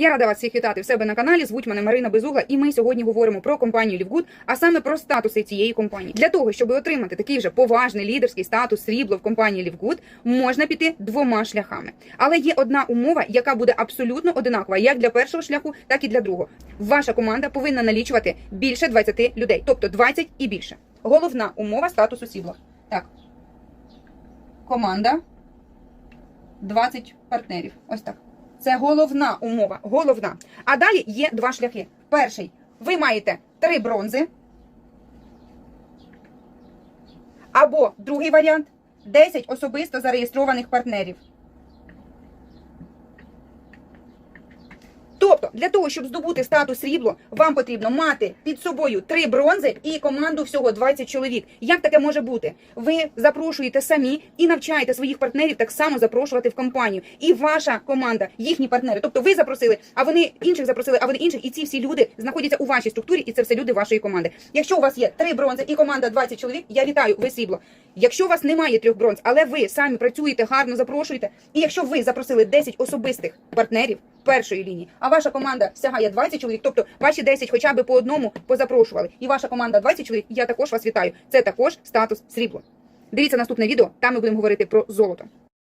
Я рада вас всіх вітати в себе на каналі. Звуть мене Марина Безугла, і ми сьогодні говоримо про компанію Лівгуд, а саме про статуси цієї компанії. Для того, щоб отримати такий вже поважний лідерський статус срібло в компанії Лівгуд, можна піти двома шляхами. Але є одна умова, яка буде абсолютно одинакова як для першого шляху, так і для другого. Ваша команда повинна налічувати більше 20 людей, тобто 20 і більше. Головна умова статусу срібло. Так. Команда 20 партнерів. Ось так. Це головна умова. Головна. А далі є два шляхи. Перший. Ви маєте три бронзи. Або другий варіант 10 особисто зареєстрованих партнерів. Тобто, для того, щоб здобути статус срібло, вам потрібно мати під собою три бронзи і команду всього 20 чоловік. Як таке може бути? Ви запрошуєте самі і навчаєте своїх партнерів так само запрошувати в компанію. І ваша команда, їхні партнери. Тобто ви запросили, а вони інших запросили, а вони інших, і ці всі люди знаходяться у вашій структурі, і це все люди вашої команди. Якщо у вас є три бронзи і команда 20 чоловік, я вітаю, ви срібло. Якщо у вас немає трьох бронз, але ви самі працюєте гарно, запрошуєте, і якщо ви запросили 10 особистих партнерів першої лінії, а ваша команда сягає 20 чоловік, тобто ваші 10 хоча б по одному позапрошували, і ваша команда 20 чоловік, я також вас вітаю. Це також статус срібло. Дивіться наступне відео, там ми будемо говорити про золото.